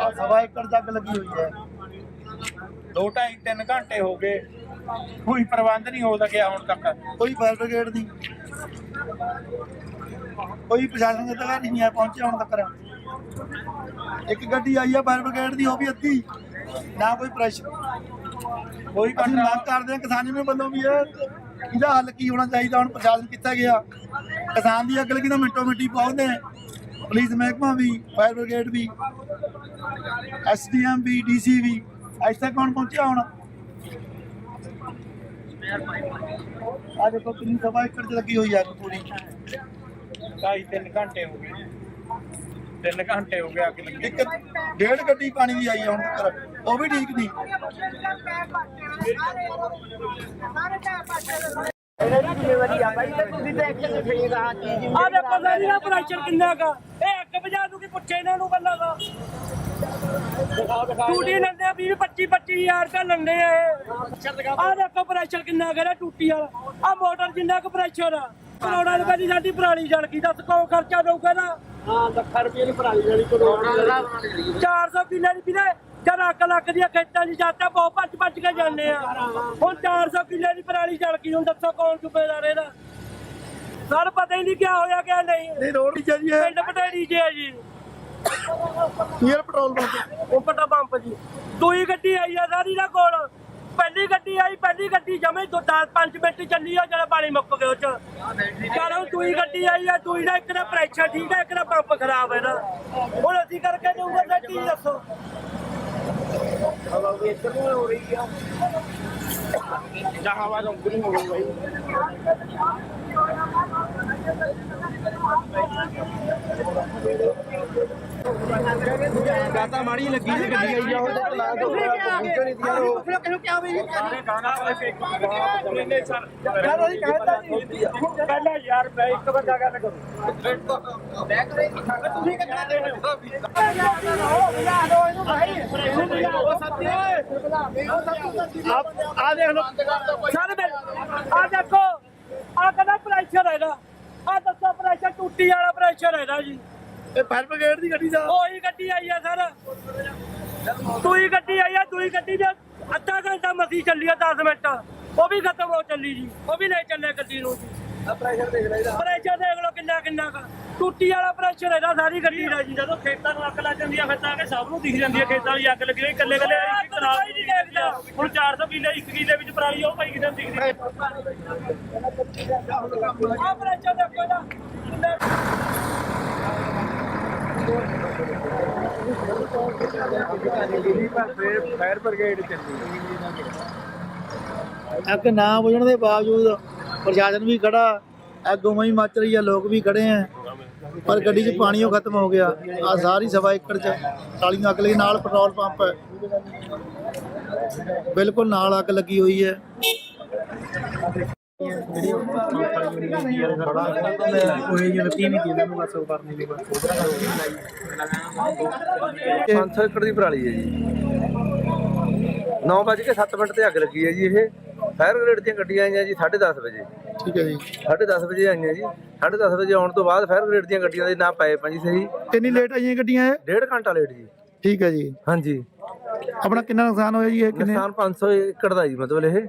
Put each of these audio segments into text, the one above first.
ਆ ਸਵਾ ਏਕੜ ਜੱਗ ਲੱਗੀ ਹੋਈ ਹੈ। ਦੋ ਢਾਈ ਤਿੰਨ ਘੰਟੇ ਹੋ ਗਏ। ਕੋਈ ਪ੍ਰਬੰਧ ਨਹੀਂ ਹੋ ਸਕਿਆ ਹੁਣ ਤੱਕ। ਕੋਈ ਫਾਇਰ ਬ੍ਰਿਗੇਡ ਦੀ ਕੋਈ ਪ੍ਰਸ਼ਾਸਨ ਦੇ ਅਧਿਕਾਰੀ ਨਹੀਂ ਆ ਪਹੁੰਚਿਆ ਹੁਣ ਤੱਕ। ਇੱਕ ਗੱਡੀ ਆਈ ਆ ਫਾਇਰ ਬ੍ਰਿਗੇਡ ਦੀ ਉਹ ਵੀ ਅੱਧੀ। ਨਾ ਕੋਈ ਪ੍ਰੈਸ਼ਰ ਕੋਈ ਮੰਗ ਕਰਦੇ ਹਾਂ ਕਿਸਾਨ ਯੂਨੀਅਨ ਵੱਲੋਂ ਵੀ ਇਹ ਇਹਦਾ ਹੱਲ, ਕੀ ਹੋਣਾ ਚਾਹੀਦਾ, ਹੁਣ ਪ੍ਰਸ਼ਾਸਨ ਕਿੱਥੇ ਗਿਆ? ਕਿਸਾਨ ਦੀ ਅੱਗ ਲੱਗੀ ਮਿੰਟੋ ਮਿੰਟੀ ਪਹੁੰਚਦੇ ਪੁਲਿਸ ਮਹਿਕਮਾ ਵੀ, ਫਾਇਰ ਬ੍ਰਿਗੇਡ ਵੀ ਐਸਡੀਐਮ ਵੀ ਡੀਸੀ ਵੀ ਐਸਾ ਕੌਣ ਪਹੁੰਚਿਆ ਹੁਣ? ਅੱਜ ਦੇਖੋ ਕਿੰਨੀ ਸਭਾ ਏਕੜ ਚ ਲੱਗੀ ਹੋਈ ਆ ਪੂਰੀ। ਢਾਈ ਤਿੰਨ ਘੰਟੇ ਹੋ ਗਏ। ਤਿੰਨ ਘੰਟੇ ਹੋ ਗਏ ਅੱਗ ਲੱਗੀ ਇੱਕ ਡੇਢ ਗੱਡੀ ਪਾਣੀ ਦੀ ਆਈ ਆ ਹੁਣ ਤੱਕ। ਉਹ ਵੀ ਠੀਕ ਨਹੀਂ। ਆ ਦੇਖੋ ਸਾਰੀ ਦਾ ਪ੍ਰੈਸ਼ਰ ਕਿੰਨਾ ਕਾ ਇਹ ਇੱਕ ਵਜਾ ਨੂੰ ਕੀ ਪੁੱਛੇ ਇਹਨਾਂ ਨੂੰ ਪਹਿਲਾਂ ਦਾ ਟੂਟੀ ਲੈਂਦੇ ਆ 20 25 25000 ਰੁਪਏ ਲੈਂਦੇ ਆ ਇਹ। ਆ ਦੇਖੋ ਪ੍ਰੈਸ਼ਰ ਕਿੰਨਾ ਕਰਾ ਟੂਟੀ ਵਾਲਾ। ਆ ਮੋਟਰ ਜਿੰਨਾ ਕੁ ਪ੍ਰੈਸ਼ਰ ਆ। ਕਰੋੜਾਂ ਰੁਪਏ ਦੀ ਸਾਡੀ ਪਰਾਲੀ ਜਲ ਗਈ ਦੱਸ ਕੌਣ ਖਰਚਾ ਦਊਗਾ ਨਾ ਹਾਂ ਲੱਖਾਂ ਰੁਪਏ ਦੀ ਪਰਾਲੀ ਜਲੀ ਕਰੋੜਾਂ 400 ਕਿੱਲੇ ਦੀ ਵੀਰੇ ਜਦ ਅੱਗ ਲੱਗਦੀ ਆ ਖੇਤਾਂ 'ਚ ਜਾਂਦੇ ਬਹੁਤ ਭੱਜ ਭੱਜ ਕੇ ਜਾਂਦੇ ਆ। ਹੁਣ 400 ਕਿੱਲੇ ਦੀ ਪਰਾਲੀ ਜਲ ਗਈ ਹੁਣ ਦੱਸੋ ਕੌਣ ਜ਼ਿੰਮੇਦਾਰ ਇਹਦਾ? ਸਰ ਪਤਾ ਹੀ ਨਹੀਂ ਕਿਆ ਹੋਇਆ ਕਿਆ ਨਹੀਂ। ਨਹੀਂ ਰੋਡ ਨਹੀਂ ਚਾਹੀਏ ਪਿੰਡ ਪਟੇੜੀ ਜੇ ਆ ਜੀ। Near petrol pump? ਉਹ ਪਟਾ ਪੰਪ ਜੀ। ਦੂਈ ਗੱਡੀ ਆਈ ਆ ਸਾਰੀ ਦਾ ਕੋਲ। ਪਹਿਲੀ ਗੱਡੀ ਆਈ ਪਹਿਲੀ ਗੱਡੀ ਜਮੇ ਦੋ 5 ਮਿੰਟ ਚੱਲੀ ਆ ਜਿਹੜਾ ਪਾਣੀ ਮੁੱਕ ਗਿਆ ਉਹ ਚ। ਚਲ ਦੂਈ ਗੱਡੀ ਆਈ ਆ ਦੂਈ ਦਾ ਇੱਕ ਦਾ ਪ੍ਰੈਸ਼ਰ ਠੀਕ ਆ ਇੱਕ ਦਾ ਪੰਪ ਖਰਾਬ ਹੈ ਨਾ। ਹੁਣ ਅਸੀਂ ਕਰਕੇ ਦਊਗਾ ਤਾਂ ਕੀ ਦੱਸੋ? ਹਵਾ ਵੀ ਇੱਧਰ ਨੂੰ ਹੋ ਰਹੀ ਆ ਜਹਾਂ ਵਾ ਰੰਗ ਨਹੀਂ ਹੋ ਰਹੀ ਬਾਈ ਗਾਤਾ ਮਾੜੀ ਲੱਗੀ ਸੀ ਗੱਡੀ ਆਈ ਆ ਉਹ ਤਾਂ ਚਲਾ ਦੋ ਪਹਿਲਾਂ ਯਾਰ ਮੈਂ ਇੱਕ ਬੰਦਾ ਗੱਲ ਕਰੂੰ। ਆ ਦੇਖ ਲਓ। ਸਾਰੇ ਆ ਦੇਖੋ। ਆ ਕਹਿੰਦਾ ਪ੍ਰੈਸ਼ਰ ਹੈਗਾ ਆ ਦੱਸੋ ਪ੍ਰੈਸ਼ਰ ਟੂਟੀ ਵਾਲਾ ਪ੍ਰੈਸ਼ਰ ਹੈਗਾ ਜੀ। ਇਹ ਫਾਇਰ ਬ੍ਰਿਗੇਡ ਦੀ ਗੱਡੀ ਦਾ। ਉਹੀ ਗੱਡੀ ਆਈ ਆ ਸਰ। ਦੂਈ ਗੱਡੀ ਆਈ ਆ ਦੂਈ ਗੱਡੀ ਦੇ ਅੱਧਾ ਘੰਟਾ ਮਸੀ ਚੱਲੀ ਆ 10 ਮਿੰਟ। ਉਹ ਵੀ ਖਤਮ ਹੋ ਚੱਲੀ ਜੀ ਉਹ ਵੀ ਨਹੀਂ ਚੱਲਿਆ ਗੱਡੀ ਨੂੰ ਜੀ। ਪ੍ਰੈਸ਼ਰ ਦੇਖ ਲੈ ਇਹਦਾ। ਪ੍ਰੈਸ਼ਰ ਦੇਖ ਲਓ ਕਿੰਨਾ ਕਿੰਨਾ ਕੁ। ਟੂਟੀ ਵਾਲਾ ਪ੍ਰੈਸ਼ਰ ਇਹਦਾ ਸਾਰੀ ਗੱਡੀ ਦਾ ਜੀ। ਜਦੋਂ ਖੇਤਾਂ ਨੂੰ ਅੱਗ ਲੱਗ ਜਾਂਦੀ ਆ ਫਿਰ ਤਾਂ ਕਿ ਸਭ ਨੂੰ ਦਿਖ ਜਾਂਦੀ ਆ ਖੇਤਾਂ ਦੀ ਅੱਗ ਲੱਗੀ ਹੋਈ ਇਕੱਲੇ ਇਕੱਲੇ ਇੱਕ ਨਹੀਂ ਦੇਖਦਾ। ਹੁਣ 400 ਕਿੱਲੇ ਇੱਕ ਕਿੱਲੇ ਵਿੱਚ ਪਰਾਲੀ ਉਹ ਭਾਈ ਕਿਦਾਂ ਦਿਖਦੀ ਆ? ਪ੍ਰੈਸ਼ਰ ਦੇਖੋ ਨਾ ਕਿੰਨਾ ਫਾਇਰ ਬ੍ਰਿਗੇਡ ਚੱਲੀ ਅੱਗ ਨਾ ਬੁਝਣ ਦੇ ਬਾਵਜੂਦ ਪ੍ਰਸ਼ਾਸਨ ਵੀ ਖੜਾ, ਅੱਗ ਉਵੇਂ ਹੀ ਮੱਚ ਰਹੀ ਆ, ਲੋਕ ਵੀ ਖੜੇ ਆ। ਪਰ ਗੱਡੀ 'ਚ ਪਾਣੀ ਉਹ ਖਤਮ ਹੋ ਗਿਆ। ਆ ਸਾਰੀ ਸਵਾ ਏਕੜ 'ਚ ਸਾਲੀਆਂ ਅੱਗ ਲੱਗੀ, ਨਾਲ ਪੈਟਰੋਲ ਪੰਪ। ਹੈ ਬਿਲਕੁਲ ਨਾਲ ਅੱਗ ਲੱਗੀ ਹੋਈ ਹੈ। ਪੰਜ ਸੌ ਏਕੜ ਦੀ ਪਰਾਲੀ ਹੈ ਜੀ 9 ਵਜੇ ਕੇ 7 ਮਿੰਟ ਤੇ ਅੱਗ ਲੱਗੀ ਹੈ ਜੀ ਇਹ ਫਾਇਰ ਬ੍ਰਿਗੇਡ ਦੀਆਂ ਗੱਡੀਆਂ ਆਈਆਂ ਜੀ 10:30 ਵਜੇ ਠੀਕ ਹੈ ਜੀ 10:30 ਵਜੇ ਆਈਆਂ ਜੀ 10:30 ਵਜੇ ਆਉਣ ਤੋਂ ਬਾਅਦ ਫਾਇਰ ਬ੍ਰਿਗੇਡ ਦੀਆਂ ਗੱਡੀਆਂ ਦੇ ਨਾ ਪਏ ਪੰਜੀ ਸਹੀ ਕਿੰਨੀ ਲੇਟ ਆਈਆਂ ਗੱਡੀਆਂ ਇਹ ਡੇਢ ਘੰਟਾ ਲੇਟ ਜੀ ਠੀਕ ਹੈ ਜੀ ਹਾਂਜੀ ਆਪਣਾ ਕਿੰਨਾ ਨੁਕਸਾਨ ਹੋਇਆ ਜੀ ਇਹ ਕਿੰਨੇ ਨੁਕਸਾਨ 500 ਏਕੜ ਦਾ ਜੀ ਮਤਲਬ ਇਹ।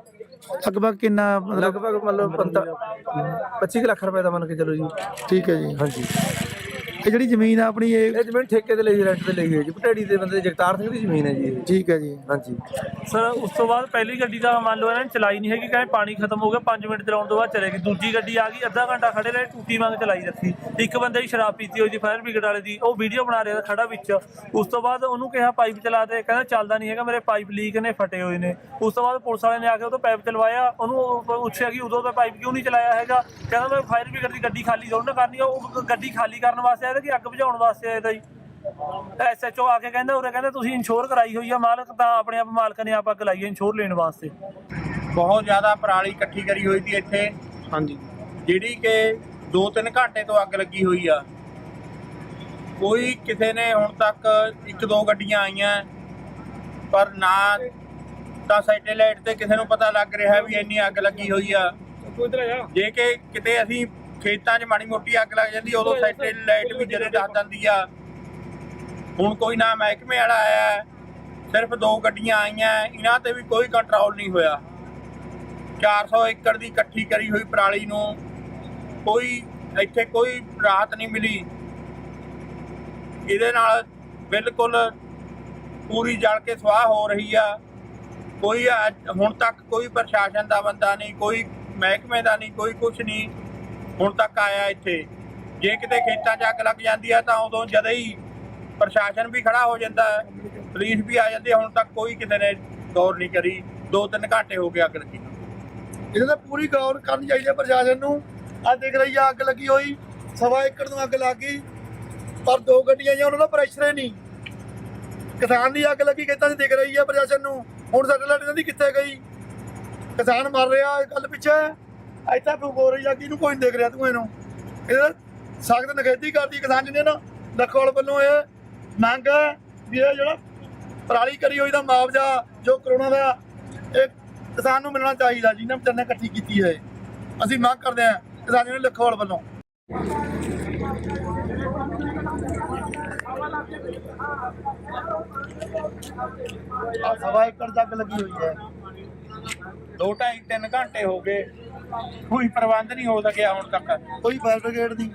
ਲਗਭਗ ਕਿੰਨਾ ਮਤਲਬ ਲਗਭਗ ਮਤਲਬ 25 ਲੱਖ ਰੁਪਏ ਦਾ ਮੰਨ ਕੇ ਚਲੋ ਜੀ। ਠੀਕ ਹੈ ਜੀ। ਹਾਂਜੀ। ਇਹ ਜਿਹੜੀ ਜ਼ਮੀਨ ਆ ਆਪਣੀ ਇਹ ਇਹ ਜ਼ਮੀਨ ਠੇਕੇ ਤੇ ਲਈ ਰੈਂਟ ਤੇ ਲਈ ਹੈ ਜੀ। ਪਟੇੜੀ ਦੇ ਬੰਦੇ ਜਗਤਾਰ ਸਿੰਘ ਦੀ ਜ਼ਮੀਨ ਹੈ ਜੀ ਇਹ। ਠੀਕ ਹੈ ਜੀ। ਹਾਂਜੀ। ਸਰ ਉਸ ਤੋਂ ਬਾਅਦ ਪਹਿਲੀ ਗੱਡੀ ਦਾ ਮੰਨ ਲਓ ਇਹਨਾਂ ਨੇ ਚਲਾਈ ਨਹੀਂ ਹੈਗੀ ਕਹਿੰਦੇ ਪਾਣੀ ਖਤਮ ਹੋ ਗਿਆ 5 ਮਿੰਟ ਚਲਾਉਣ ਤੋਂ ਬਾਅਦ ਚਲੇਗੀ ਦੂਜੀ ਗੱਡੀ ਆ ਗਈ ਅੱਧਾ ਘੰਟਾ ਖੜੇ ਰਹੇ ਟੂਟੀ ਵਾਂਗ ਚਲਾਈ ਰੱਖੀ। ਇੱਕ ਬੰਦੇ ਦੀ ਸ਼ਰਾਬ ਪੀਤੀ ਹੋਈ ਸੀ ਫਾਇਰ ਬ੍ਰਿਗੇਡ ਵਾਲੇ ਦੀ। ਉਹ ਵੀਡੀਓ ਬਣਾ ਰਿਹਾ ਖੜਾ ਵਿੱਚ। ਉਸ ਤੋਂ ਬਾਅਦ ਉਹਨੂੰ ਕਿਹਾ ਪਾਈਪ ਚਲਾ ਦੇ ਕਹਿੰਦਾ ਚੱਲਦਾ ਨਹੀਂ ਹੈਗਾ ਮੇਰੇ ਪਾਈਪ ਲੀਕ ਨੇ ਫਟੇ ਹੋਏ ਨੇ। ਉਸ ਤੋਂ ਬਾਅਦ ਪੁਲਿਸ ਵਾਲੇ ਨੇ ਆ ਕੇ ਉਹ ਤੋਂ ਪਾਈਪ ਚਲਵਾਇਆ। ਉਹਨੂੰ ਉਹ ਪੁੱਛਿਆ ਕਿ ਉਦੋਂ ਦਾ ਪਾਈਪ ਕਿਉਂ ਨਹੀਂ ਚਲਾਇਆ ਹੈਗਾ? ਕਹਿੰਦਾ ਮੈਂ ਫਾਇਰ ਬ੍ਰਿਗੇਡ ਦੀ ਗੱਡੀ ਖਾਲੀ ਜ਼ਰੂਰ ਨਾ ਕਰਨੀ ਆ। ਉਹ ਗੱਡੀ ਖਾਲੀ ਕਰਨ ਵਾਸਤੇ ਆਇਆ ਤੇ ਕਿ ਅੱਗ ਬੁਝਾਉਣ ਵਾਸਤੇ ਆਇਆ ਤਾ ਜੀ। ਐਸਐਚਓ ਆ ਕੇ ਕਹਿੰਦਾ ਉਰੇ ਕਹਿੰਦਾ ਤੁਸੀਂ ਇੰਸ਼ੋਰ ਕਰਾਈ ਹੋਈ ਆ ਮਾਲਕ ਤਾਂ ਆਪਣੇ ਆਪ ਮਾਲਕ ਨੇ ਆਪ ਅੱਗ ਲਾਈ ਹੈ ਇੰਸ਼ੋਰ ਲੈਣ ਵਾਸਤੇ। ਬਹੁਤ ਜ਼ਿਆਦਾ ਪਰਾਲੀ ਇਕੱਠੀ ਕਰੀ ਹੋਈ ਸੀ ਇੱਥੇ। ਹਾਂਜੀ। ਜਿਹੜੀ ਕਿ 2-3 ਘੰਟੇ ਤੋਂ ਅੱਗ ਲੱਗੀ ਹੋਈ ਆ। ਕੋਈ ਕਿਸੇ ਨੇ ਹੁਣ ਤੱਕ ਇੱਕ ਦੋ ਗੱਡੀਆਂ ਆਈਆਂ ਪਰ ਨਾ ਤਾਂ ਸੈਟੇਲਾਈਟ ਤੇ ਕਿਸੇ ਨੂੰ ਪਤਾ ਲੱਗ ਰਿਹਾ ਵੀ ਇੰਨੀ ਅੱਗ ਲੱਗੀ ਹੋਈ ਆ। ਜੇ ਕਿ ਕਿਤੇ ਅਸੀਂ ਖੇਤਾਂ 'ਚ ਮਾੜੀ ਮੋਟੀ ਅੱਗ ਲੱਗ ਜਾਂਦੀ ਉਦੋਂ ਸੈਟੇ ਲਾਈਟ ਵੀ ਜਦੇ ਦੱਸ ਦਿੰਦੀ ਆ। ਹੁਣ ਕੋਈ ਨਾ ਮਹਿਕਮੇ ਵਾਲਾ ਆਇਆ ਸਿਰਫ ਦੋ ਗੱਡੀਆਂ ਆਈਆਂ ਇਹਨਾਂ ਤੇ ਵੀ ਕੋਈ ਕੰਟਰੋਲ ਨਹੀਂ ਹੋਇਆ। 400 ਏਕੜ ਦੀ ਇਕੱਠੀ ਕਰੀ ਹੋਈ ਪਰਾਲੀ ਨੂੰ ਕੋਈ ਇੱਥੇ ਕੋਈ ਰਾਹਤ ਨਹੀਂ ਮਿਲੀ। ਇਹਦੇ ਨਾਲ ਬਿਲਕੁਲ ਪੂਰੀ ਜਲ ਕੇ ਸਵਾਹ ਹੋ ਰਹੀ ਆ। ਕੋਈ ਹੁਣ ਤੱਕ ਕੋਈ ਪ੍ਰਸ਼ਾਸਨ ਦਾ ਬੰਦਾ ਨਹੀਂ ਕੋਈ ਮਹਿਕਮੇ ਦਾ ਨਹੀਂ ਕੋਈ ਕੁਝ ਨਹੀਂ। ਹੁਣ ਤੱਕ ਆਇਆ ਇੱਥੇ। ਜੇ ਕਿਤੇ ਖੇਤਾਂ 'ਚ ਅੱਗ ਲੱਗ ਜਾਂਦੀ ਹੈ ਤਾਂ ਉਦੋਂ ਜਦ ਹੀ ਪ੍ਰਸ਼ਾਸਨ ਵੀ ਖੜਾ ਹੋ ਜਾਂਦਾ ਹੈ, ਪੁਲਿਸ ਵੀ ਆ ਜਾਂਦੀ ਹੈ, ਹੁਣ ਤੱਕ ਕੋਈ ਕਿਸੇ ਨੇ ਗੌਰ ਨਹੀਂ ਕਰੀ। ਦੋ ਤਿੰਨ ਘੰਟੇ ਹੋ ਗਏ ਅੱਗ ਲੱਗੀ ਨੂੰ। ਇਹਦੇ ਤੇ ਪੂਰੀ ਗੌਰ ਕਰਨੀ ਚਾਹੀਦੀ ਹੈ ਪ੍ਰਸ਼ਾਸਨ ਨੂੰ। ਆ ਦੇਖ ਰਹੀ ਆ ਅੱਗ ਲੱਗੀ ਹੋਈ, ਸਵਾ ਏਕੜ ਨੂੰ ਅੱਗ ਲੱਗ ਗਈ, ਪਰ ਦੋ ਗੱਡੀਆਂ ਜਾਂ ਉਹਨਾਂ ਦਾ ਪ੍ਰੈਸ਼ਰ ਹੀ ਨਹੀਂ। ਕਿਸਾਨ ਦੀ ਅੱਗ ਲੱਗੀ ਕਿੱਦਾਂ ਦੀ ਦਿਖ ਰਹੀ ਹੈ ਪ੍ਰਸ਼ਾਸਨ ਨੂੰ। ਹੁਣ ਸੈਟੇਲਾਈਟ ਇਹਨਾਂ ਦੀ ਕਿੱਥੇ ਗਈ? ਕਿਸਾਨ ਮਰ ਰਿਹਾ, ਇਹ ਗੱਲ ਪਿੱਛੇ ਇੱਥੇ ਫੂਕ ਆ ਕਿ ਕੋਈ ਨਹੀਂ ਦੇਖ ਰਿਹਾ ਤੂੰ ਇਹਨੂੰ। ਇਹਦਾ ਸਖਤ ਨਖੇਦੀ ਕਰਦੀ ਕਿਸਾਨ ਜਿਹਨੇ ਨਾ ਲੱਖੋਲ ਵੱਲੋਂ ਇਹ ਮੰਗ ਵੀ ਇਹ ਜਿਹੜਾ ਪਰਾਲੀ ਕਰੀ ਹੋਈ ਦਾ ਮੁਆਵਜ਼ਾ, ਜੋ ਕਰੋਨਾ ਦਾ ਇਹ ਕਿਸਾਨ ਨੂੰ ਮਿਲਣਾ ਚਾਹੀਦਾ ਜਿਹਨੇ ਵਿਚਾਰ ਇਕੱਠੀ ਕੀਤੀ ਹੈ ਅਸੀਂ ਮੰਗ ਕਰਦੇ ਹਾਂ ਕਿਸਾਨ ਨੇ ਲੱਖੋਲ ਵੱਲੋਂ। ਆ ਸਵਾ ਏਕੜ ਜੱਗ ਲੱਗੀ ਹੋਈ ਹੈ। ਦੋ ਢਾਈ ਤਿੰਨ ਘੰਟੇ ਹੋ ਗਏ। ਕੋਈ ਪ੍ਰਬੰਧ ਨਹੀਂ ਹੋ ਸਕਿਆ ਹੁਣ ਤੱਕ। ਕੋਈ ਫਾਇਰ ਬ੍ਰਿਗੇਡ ਦੀ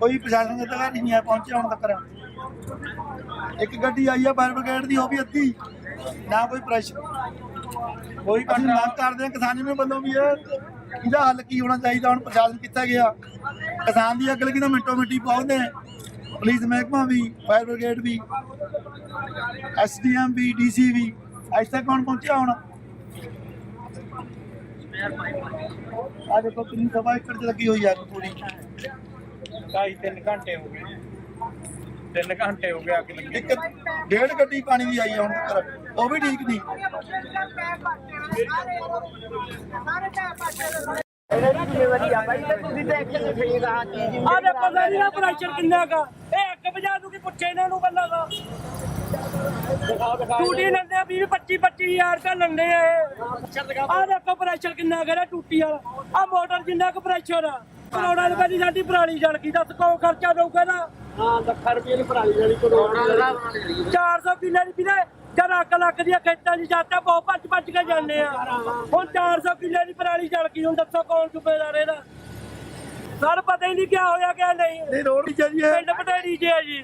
ਕੋਈ ਪ੍ਰਸ਼ਾਸਨ ਦੇ ਅਧਿਕਾਰੀ ਨਹੀਂ ਆ ਪਹੁੰਚਿਆ ਹੁਣ ਤੱਕ। ਇੱਕ ਗੱਡੀ ਆਈ ਆ ਫਾਇਰ ਬ੍ਰਿਗੇਡ ਦੀ ਉਹ ਵੀ ਅੱਧੀ। ਨਾ ਕੋਈ ਪ੍ਰੈਸ਼ਰ ਕੋਈ ਮੰਗ ਕਰਦੇ ਹਾਂ ਕਿਸਾਨ ਨੂੰ ਵੱਲੋਂ ਵੀ ਇਹ ਇਹਦਾ ਹੱਲ ਕੀ ਹੋਣਾ ਚਾਹੀਦਾ ਹੁਣ ਪ੍ਰਸ਼ਾਸਨ ਕਿੱਥੇ ਗਿਆ। ਕਿਸਾਨ ਦੀ ਅੱਗ ਲੱਗੀ ਤਾਂ ਮਿੰਟੋ ਮਿੰਟੀ ਪਹੁੰਚਦੇ ਪੁਲਿਸ ਮਹਿਕਮਾ ਵੀ ਫਾਇਰ ਬ੍ਰਿਗੇਡ ਵੀ ਐਸਡੀਐਮ ਵੀ ਡੀਸੀ ਵੀ। ਇੱਥੇ ਕੌਣ ਪਹੁੰਚਿਆ ਹੁਣ? ਆ ਦੇਖੋ ਕਿੰਨੀ ਸਭਾ ਏਕੜ ਚ ਲੱਗੀ ਹੋਈ ਆ ਅੱਗ ਪੂਰੀ। ਢਾਈ ਤਿੰਨ ਘੰਟੇ ਹੋ ਗਏ। ਤਿੰਨ ਘੰਟੇ ਹੋ ਗਏ ਅੱਗ ਲੱਗੀ। ਇੱਕ ਡੇਢ ਗੱਡੀ ਪਾਣੀ ਦੀ ਆਈ ਆ ਹੁਣ ਤੱਕ। ਉਹ ਵੀ ਠੀਕ ਨਹੀਂ। ਆ ਦਾ ਪ੍ਰੈਸ਼ਰ ਕਿੰਨਾ ਕਾ ਇਹ ਇੱਕ ਵਜਾ ਨੂੰ ਕੀ ਪੁੱਛੇ ਇਹਨਾਂ ਨੂੰ ਗੱਲਾਂ ਦਾ ਟੂਟੀ ਲੈਂਦੇ ਆ 20 25 25000 ਰੁਪਏ ਲੈਂਦੇ ਆ ਆ ਦੇਖੋ ਪ੍ਰੈਸ਼ਰ ਕਿੰਨਾ ਕਰਾ ਟੂਟੀ ਵਾਲਾ। ਆ ਮੋਟਰ ਜਿੰਨਾ ਕੁ ਪ੍ਰੈਸ਼ਰ ਆ। ਕਰੋੜਾਂ ਰੁਪਏ ਦੀ ਸਾਡੀ ਪਰਾਲੀ ਜਲ ਗਈ ਦੱਸ ਕੌਣ ਖਰਚਾ ਦਊਗਾ ਨਾ ਹਾਂ ਲੱਖਾਂ ਰੁਪਏ ਦੀ ਪਰਾਲੀ ਜਲੀ ਕਰੋੜਾਂ 400 ਕਿੱਲੇ ਦੀ ਵੀਰੇ ਜਦ ਅੱਗ ਲੱਗਦੀ ਆ ਖੇਤਾਂ 'ਚ ਜਾਂਦੇ ਬਹੁਤ ਭੱਜ ਭੱਜ ਕੇ ਜਾਂਦੇ ਆ। ਹੁਣ 400 ਕਿੱਲੇ ਦੀ ਪਰਾਲੀ ਜਲ ਗਈ ਹੁਣ ਦੱਸੋ ਕੌਣ ਜ਼ਿੰਮੇਦਾਰ ਇਹਦਾ? ਸਰ ਪਤਾ ਹੀ ਨਹੀਂ ਕਿਆ ਹੋਇਆ ਕਿਆ ਨਹੀਂ। ਨਹੀਂ ਰੋਡ ਵੀ ਚਾਹੀਦੀ ਹੈ ਪਿੰਡ ਪਟੇੜੀ ਜੇ ਆ ਜੀ।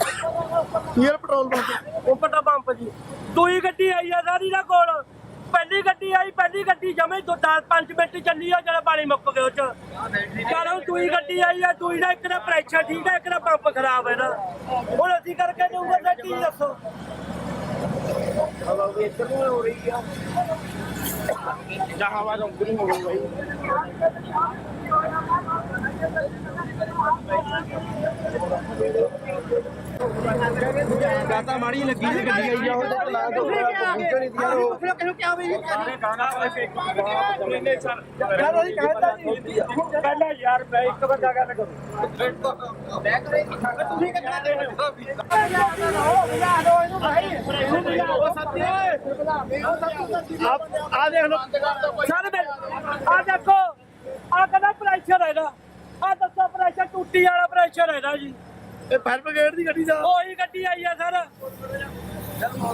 Near petrol pump. ਉਹ ਪਟਾ ਪੰਪ ਜੀ। ਦੂਈ ਗੱਡੀ ਆਈ ਆ ਸਾਰੀ ਦਾ ਕੋਲ। ਪਹਿਲੀ ਗੱਡੀ ਆਈ ਪਹਿਲੀ ਗੱਡੀ ਜਮੇ ਦੋ 10 5 ਮਿੰਟ ਚੱਲੀ ਆ ਜਿਹੜਾ ਪਾਣੀ ਮੁੱਕ ਗਿਆ ਉਹ ਚ। ਚਲੋ ਦੂਈ ਗੱਡੀ ਆਈ ਆ ਦੂਈ ਦਾ ਇੱਕ ਦਾ ਪ੍ਰੈਸ਼ਰ ਠੀਕ ਆ ਇੱਕ ਦਾ ਪੰਪ ਖਰਾਬ ਹੈ ਨਾ। ਹੁਣ ਅਸੀਂ ਕਰਕੇ ਦਊਂਗੇ ਤਾਂ ਕੀ ਦੱਸੋ। ਪਹਿਲਾਂ ਯਾਰ ਮੈਂ ਇੱਕ ਬੰਦਾ ਗੱਲ ਕਰੂੰ। ਆ ਦੇਖ ਲਓ ਸਾਰੇ ਆ ਦੇਖੋ ਆ ਕਹਿੰਦਾ ਪ੍ਰੈਸ਼ਰ ਹੈਗਾ। ਆ ਦੱਸੋ ਪ੍ਰੈਸ਼ਰ ਟੂਟੀ ਵਾਲਾ ਪ੍ਰੈਸ਼ਰ ਹੈਗਾ ਜੀ। ਇਹ ਫਾਇਰ ਬ੍ਰਿਗੇਡ ਦੀ ਗੱਡੀ ਦਾ। ਉਹੀ ਗੱਡੀ ਆਈ ਆ ਸਰ।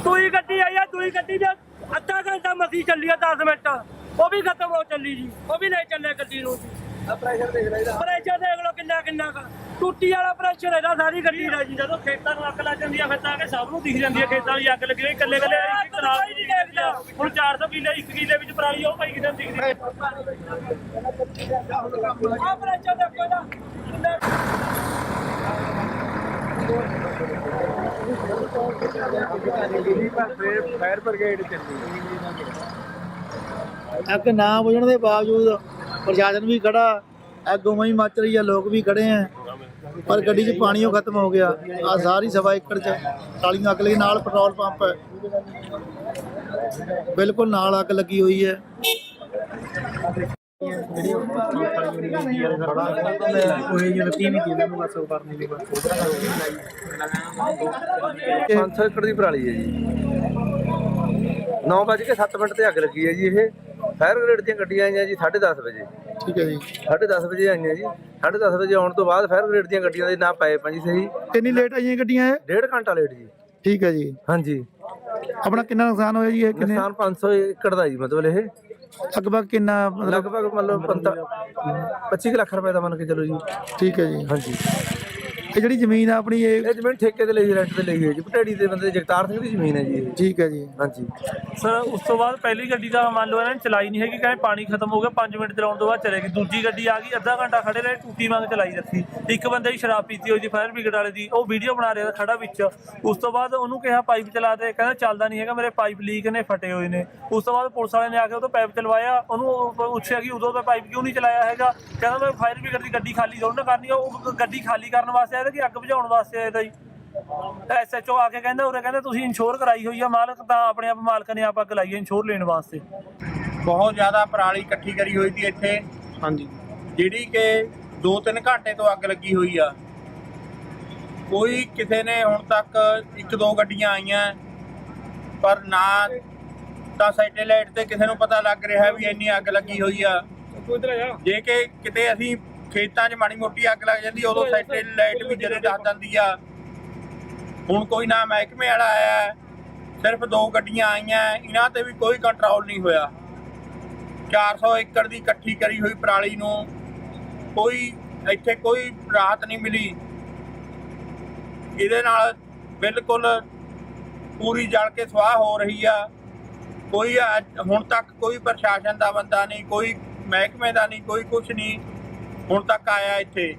ਦੂਈ ਗੱਡੀ ਆਈ ਆ ਦੂਈ ਗੱਡੀ ਦੇ। ਅੱਧਾ ਘੰਟਾ ਮਸੀ ਚੱਲੀ ਆ 10 ਮਿੰਟ। ਉਹ ਵੀ ਖਤਮ ਹੋ ਚੱਲੀ ਜੀ। ਉਹ ਵੀ ਲੈ ਚੱਲੇ ਗੱਡੀ ਨੂੰ। ਜੀ ਪ੍ਰੈਸ਼ਰ ਦੇਖ ਲੈ ਇਹਦਾ ਪ੍ਰੈਸ਼ਰ ਦੇਖ ਲਓ ਕਿੰਨਾ ਕਿੰਨਾ ਕੁ। ਟੂਟੀ ਵਾਲਾ ਪ੍ਰੈਸ਼ਰ ਇਹਦਾ ਸਾਰੀ ਗੱਡੀ ਦਾ ਜੀ। ਜਦੋਂ ਖੇਤਾਂ ਨੂੰ ਅੱਗ ਲੱਗ ਜਾਂਦੀ ਆ ਫਿਰ ਤਾਂ ਕਿ ਸਭ ਨੂੰ ਦਿਖ ਜਾਂਦੀ ਆ ਖੇਤਾਂ ਦੀ ਅੱਗ ਲੱਗੀ ਹੋਈ ਇਕੱਲੇ ਇਕੱਲੇ ਇੱਕ ਤਰਾਬ ਨਹੀਂ ਦੇਖਦਾ। ਹੁਣ 400 ਕਿੱਲੇ ਇੱਕ ਕਿੱਲੇ ਵਿੱਚ ਪਰਾਲੀ ਉਹ ਪਈ ਕਿਦਾਂ ਦਿਖਦੀ ਆ? ਪ੍ਰੈਸ਼ਰ ਦੇਖੋ ਇਹਦਾ। ਕਿੰਨਾ ਫਾਇਰ ਬ੍ਰਿਗੇਡ ਚੱਲੀ ਅੱਗ ਨਾ ਬੁਝਣ ਦੇ ਬਾਵਜੂਦ ਪ੍ਰਸ਼ਾਸਨ ਵੀ ਖੜਾ ਅੱਗ ਉਵੇਂ ਹੀ ਮੱਚ ਰਹੀ ਆ, ਲੋਕ ਵੀ ਖੜੇ ਆ, ਪਰ ਗੱਡੀ 'ਚ ਪਾਣੀ ਉਹ ਖਤਮ ਹੋ ਗਿਆ। ਆ ਸਾਰੀ ਸਵਾ ਏਕੜ 'ਚ ਕਾਲੀਆਂ ਅੱਗ ਲਈ ਨਾਲ ਪੈਟਰੋਲ ਪੰਪ ਹੈ। ਬਿਲਕੁਲ ਨਾਲ ਅੱਗ ਲੱਗੀ ਹੋਈ ਹੈ। ਪੰਜ ਸੌ ਏਕੜ ਦੀ ਪਰਾਲੀ ਹੈ ਜੀ। 9 ਵਜੇ ਕੇ 7 ਮਿੰਟ ਤੇ ਅੱਗ ਲੱਗੀ ਹੈ ਜੀ ਇਹ। ਫਾਇਰ ਬ੍ਰਿਗੇਡ ਦੀਆਂ ਗੱਡੀਆਂ ਆਈਆਂ ਜੀ 10:30 ਵਜੇ। ਠੀਕ ਹੈ ਜੀ। 10:30 ਵਜੇ ਆਈਆਂ ਜੀ। 10:30 ਵਜੇ ਆਉਣ ਤੋਂ ਬਾਅਦ ਫਾਇਰ ਬ੍ਰਿਗੇਡ ਦੀਆਂ ਗੱਡੀਆਂ ਦੇ ਨਾ ਪਏ ਪੰਜੀ ਸਹੀ। ਕਿੰਨੀ ਲੇਟ ਆਈਆਂ ਇਹ? ਡੇਢ ਘੰਟਾ ਲੇਟ ਜੀ। ਠੀਕ ਹੈ ਜੀ। ਹਾਂਜੀ। ਆਪਣਾ ਕਿੰਨਾ ਨੁਕਸਾਨ ਹੋਇਆ ਜੀ ਇਹ? ਕਿੰਨੇ? ਨੁਕਸਾਨ 500 ਏਕੜ ਦਾ ਜੀ ਮਤਲਬ ਇਹ। ਲਗਭਗ ਕਿੰਨਾ ਮਤਲਬ ਲਗਭਗ ਮਤਲਬ 25 ਲੱਖ ਰੁਪਏ ਦਾ ਮੰਨ ਕੇ ਚਲੋ ਜੀ। ਠੀਕ ਹੈ ਜੀ। ਹਾਂਜੀ। ਇਹ ਜਿਹੜੀ ਜ਼ਮੀਨ ਆ ਆਪਣੀ ਇਹ ਇਹ ਜ਼ਮੀਨ ਠੇਕੇ ਤੇ ਲਈ ਰੈਂਟ ਤੇ ਲਈ ਹੈ ਜੀ। ਪਟੇੜੀ ਦੇ ਬੰਦੇ ਜਗਤਾਰ ਸਿੰਘ ਦੀ ਜ਼ਮੀਨ ਹੈ ਜੀ ਇਹ। ਠੀਕ ਹੈ ਜੀ। ਹਾਂਜੀ। ਸਰ ਉਸ ਤੋਂ ਬਾਅਦ ਪਹਿਲੀ ਗੱਡੀ ਦਾ ਮੰਨ ਲਓ ਇਹਨਾਂ ਨੇ ਚਲਾਈ ਨਹੀਂ ਹੈਗੀ ਕਹਿੰਦੇ ਪਾਣੀ ਖਤਮ ਹੋ ਗਿਆ 5 ਮਿੰਟ ਚਲਾਉਣ ਤੋਂ ਬਾਅਦ ਚਲੇਗੀ ਦੂਜੀ ਗੱਡੀ ਆ ਗਈ ਅੱਧਾ ਘੰਟਾ ਖੜੇ ਰਹੇ ਟੂਟੀ ਵਾਂਗ ਚਲਾਈ ਰੱਖੀ। ਇੱਕ ਬੰਦੇ ਦੀ ਸ਼ਰਾਬ ਪੀਤੀ ਹੋਈ ਸੀ ਫਾਇਰ ਬ੍ਰਿਗੇਡ ਵਾਲੇ ਦੀ ਉਹ ਵੀਡੀਓ ਬਣਾ ਰਿਹਾ ਖੜਾ ਵਿੱਚ। ਉਸ ਤੋਂ ਬਾਅਦ ਉਹਨੂੰ ਕਿਹਾ ਪਾਈਪ ਚਲਾ ਦੇ ਕਹਿੰਦਾ ਚੱਲਦਾ ਨਹੀਂ ਹੈਗਾ ਮੇਰੇ ਪਾਈਪ ਲੀਕ ਨੇ ਫਟੇ ਹੋਏ ਨੇ। ਉਸ ਤੋਂ ਬਾਅਦ ਪੁਲਿਸ ਵਾਲੇ ਨੇ ਆ ਕੇ ਉਹ ਤੋਂ ਪਾਈਪ ਚਲਵਾਇਆ ਉਹਨੂੰ ਉਹ ਪੁੱਛਿਆ ਕਿ ਉਦੋਂ ਤਾਂ ਪਾਈਪ ਕਿਉਂ ਨਹੀਂ ਚਲਾਇਆ ਹੈਗਾ? ਕਹਿੰਦਾ ਮੈਂ ਫਾਇਰ ਬ੍ਰਿਗੇਡ ਦੀ ਗੱਡੀ ਖਾਲੀ ਥੋੜ੍ਹਾ ਨਾ ਕਰਨੀ ਉਹ ਗੱਡੀ ਖਾਲੀ ਕਰਨ ਵਾਸਤੇ ਆਇਆ ਕਿ ਅੱਗ ਬੁਝਾਉਣ ਵਾਸਤੇ ਆਇਆ ਤਾ ਜੀ? ਐਸਐਚਓ ਆ ਕੇ ਕਹਿੰਦਾ ਉਰੇ ਕਹਿੰਦਾ ਤੁਸੀਂ ਇੰਸ਼ੋਰ ਕਰਾਈ ਹੋਈ ਆ ਮਾਲਕ ਤਾਂ ਆਪਣੇ ਆਪ ਮਾਲਕ ਨੇ ਆਪ ਅੱਗ ਲਾਈ ਹੈ ਇੰਸ਼ੋਰ ਲੈਣ ਵਾਸਤੇ। ਬਹੁਤ ਜ਼ਿਆਦਾ ਪਰਾਲੀ ਇਕੱਠੀ ਕਰੀ ਹੋਈ ਸੀ ਇੱਥੇ। ਹਾਂਜੀ। ਜਿਹੜੀ ਕਿ 2-3 ਘੰਟੇ ਤੋਂ ਅੱਗ ਲੱਗੀ ਹੋਈ ਆ। ਕੋਈ ਕਿਸੇ ਨੇ ਹੁਣ ਤੱਕ ਇੱਕ ਦੋ ਗੱਡੀਆਂ ਆਈਆਂ ਪਰ ਨਾ ਤਾਂ ਸੈਟੇਲਾਈਟ ਤੇ ਕਿਸੇ ਨੂੰ ਪਤਾ ਲੱਗ ਰਿਹਾ ਵੀ ਇੰਨੀ ਅੱਗ ਲੱਗੀ ਹੋਈ ਆ। ਜੇ ਕਿ ਕਿਤੇ ਅਸੀਂ ਖੇਤਾਂ 'ਚ ਮਾੜੀ ਮੋਟੀ ਅੱਗ ਲੱਗ ਜਾਂਦੀ ਉਦੋਂ ਸੈਟੇਲਾਈਟ ਵੀ ਜਦੇ ਦੱਸ ਦਿੰਦੀ ਆ। ਹੁਣ ਕੋਈ ਨਾ ਮਹਿਕਮੇ ਵਾਲਾ ਆਇਆ ਸਿਰਫ ਦੋ ਗੱਡੀਆਂ ਆਈਆਂ ਇਹਨਾਂ ਤੇ ਵੀ ਕੋਈ ਕੰਟਰੋਲ ਨਹੀਂ ਹੋਇਆ। 400 ਏਕੜ ਦੀ ਇਕੱਠੀ ਕਰੀ ਹੋਈ ਪਰਾਲੀ ਨੂੰ ਕੋਈ ਇੱਥੇ ਕੋਈ ਰਾਹਤ ਨਹੀਂ ਮਿਲੀ। ਇਹਦੇ ਨਾਲ ਬਿਲਕੁਲ ਪੂਰੀ ਜਲ ਕੇ ਸਵਾਹ ਹੋ ਰਹੀ ਆ। ਕੋਈ ਹੁਣ ਤੱਕ ਕੋਈ ਪ੍ਰਸ਼ਾਸਨ ਦਾ ਬੰਦਾ ਨਹੀਂ ਕੋਈ ਮਹਿਕਮੇ ਦਾ ਨਹੀਂ ਕੋਈ ਕੁਝ ਨਹੀਂ। ਹੁਣ ਤੱਕ ਆਇਆ ਇੱਥੇ।